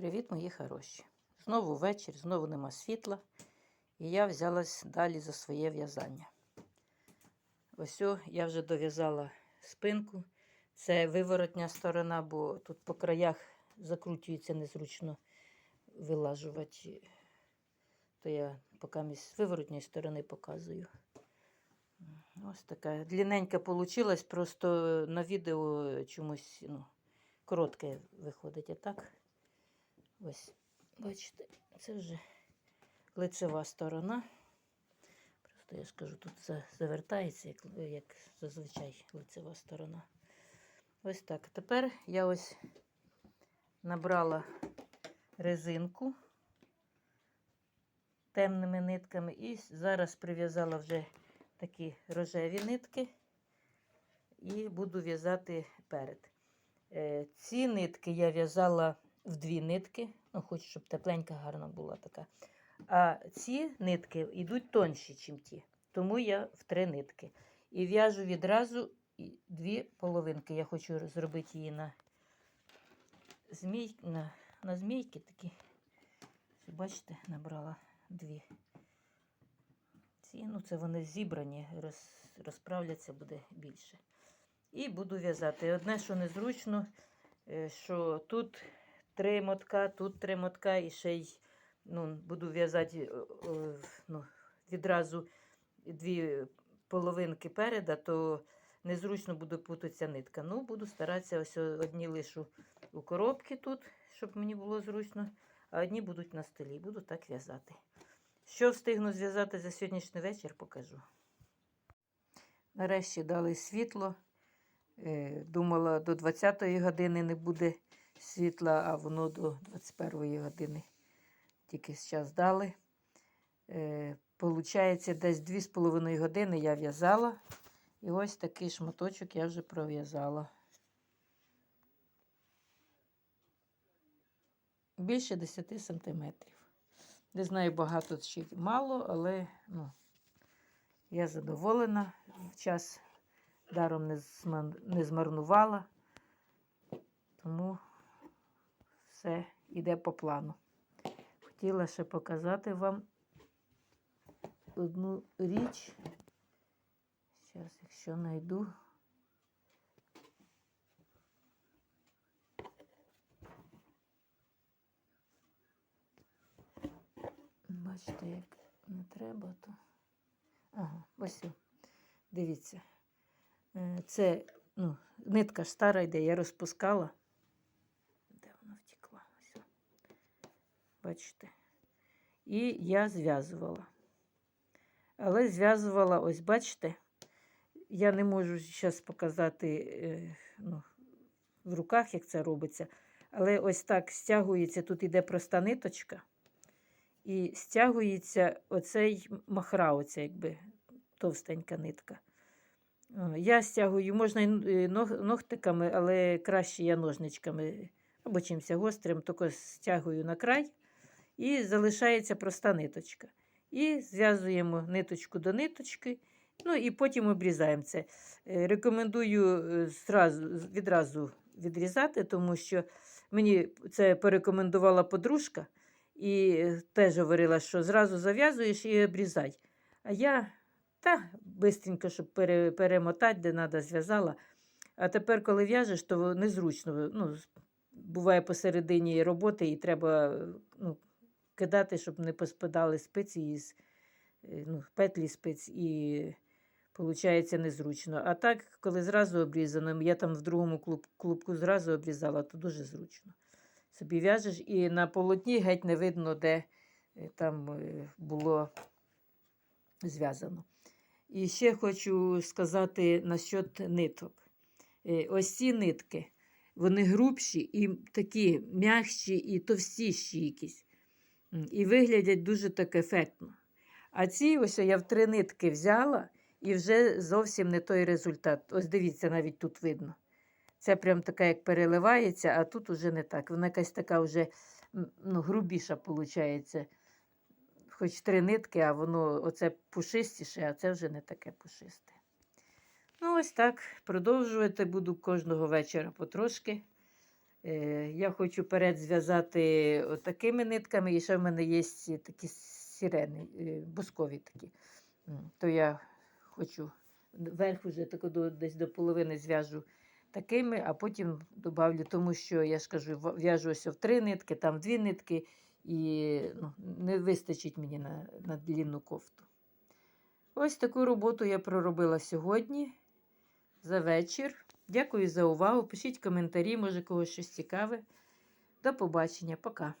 Привіт, мої хороші. Знову вечір, знову нема світла. І я взялась далі за своє в'язання. Ось о, я вже дов'язала спинку. Це виворотня сторона, бо тут по краях закручується незручно вилажувати. То я поки з виворотньої сторони показую. Ось така длинненька вийшла, просто на відео чомусь ну, коротке виходить. А так, ось, бачите, це вже лицева сторона. Просто я ж кажу, тут за- завертається, як, як зазвичай лицева сторона. Ось так. Тепер я ось набрала резинку темними нитками і зараз прив'язала вже такі рожеві нитки і буду в'язати перед. Е, Ці нитки я в'язала в дві нитки, ну, хочу, щоб тепленька гарна була така. А ці нитки йдуть тонші, ніж ті. Тому я в три нитки. І в'яжу відразу дві половинки. Я хочу зробити її на, змій, на, на змійки такі. Бачите, набрала дві. Ці, ну це вони зібрані, роз, розправляться буде більше. І буду в'язати. Одне, що незручно, е, що тут три мотка, тут три мотка, і ще й ну, буду в'язати е, е, ну, відразу дві половинки переда, то незручно буде путатися нитка. Ну, буду старатися ось одні лишу у коробці тут, щоб мені було зручно, а одні будуть на столі. Буду так в'язати. Що встигну зв'язати за сьогоднішній вечір, покажу. Нарешті дали світло. Е, Думала, до 20-ї години не буде світла, а воно до 21-ї години тільки зараз дали. Е, Получається, десь 2,5 години я в'язала. І ось такий шматочок я вже пров'язала. Більше 10 сантиметрів. Не знаю, багато чи мало, але ну, я задоволена. Час даром не змарнувала. Тому все йде по плану. Хотіла ще показати вам одну річ. Зараз, якщо знайду. Бачите, як не треба, то. Ага, ось. Дивіться. Е, Це ну, нитка ж стара йде, я розпускала. Де вона втекла? Ось. о. Бачите? І я зв'язувала. Але зв'язувала, ось бачите, я не можу зараз показати е, ну, в руках, як це робиться. Але ось так стягується, тут іде проста ниточка. І стягується оцей махра, оця якби товстенька нитка. Я стягую, можна е, ногтиками, але краще я ножничками або чимось гострим, тільки стягую на край і залишається проста ниточка. І зв'язуємо ниточку до ниточки, ну і потім обрізаємо це. Е, Рекомендую е, відразу відрізати, тому що мені це порекомендувала подружка і е, теж говорила, що зразу зав'язуєш і обрізай. А я та бистренько, щоб пере, перемотати, де треба, зв'язала. А тепер, коли в'яжеш, то незручно. Ну, буває посередині роботи, і треба ну, кидати, щоб не поспадали спиці із е, ну, петлі спиць, і виходить незручно. А так, коли зразу обрізано, я там в другому клуб, клубку зразу обрізала, то дуже зручно. Собі в'яжеш і на полотні геть не видно, де е, там е, було зв'язано. І ще хочу сказати насчет ниток. Ось ці нитки, вони грубші і такі м'якші і товстіші якісь. І виглядять дуже так ефектно. А ці ось я в три нитки взяла і вже зовсім не той результат. Ось дивіться, навіть тут видно. Це прям така, як переливається, а тут уже не так. Вона якась така вже ну, грубіша виходить. Хоч три нитки, а воно оце пушистіше, а це вже не таке пушисте. Ну, ось так. Продовжувати буду кожного вечора потрошки. Е, я хочу перед зв'язати такими нитками, і ще в мене є такі сирени, е, бускові такі. То я хочу верх уже тако до, десь до половини зв'яжу такими, а потім добавлю, тому що я ж кажу, в- в'яжу ось в три нитки, там дві нитки, і ну, не вистачить мені на, на длінну кофту. Ось таку роботу я проробила сьогодні за вечір. Дякую за увагу. Пишіть коментарі, може когось щось цікаве. До побачення, пока.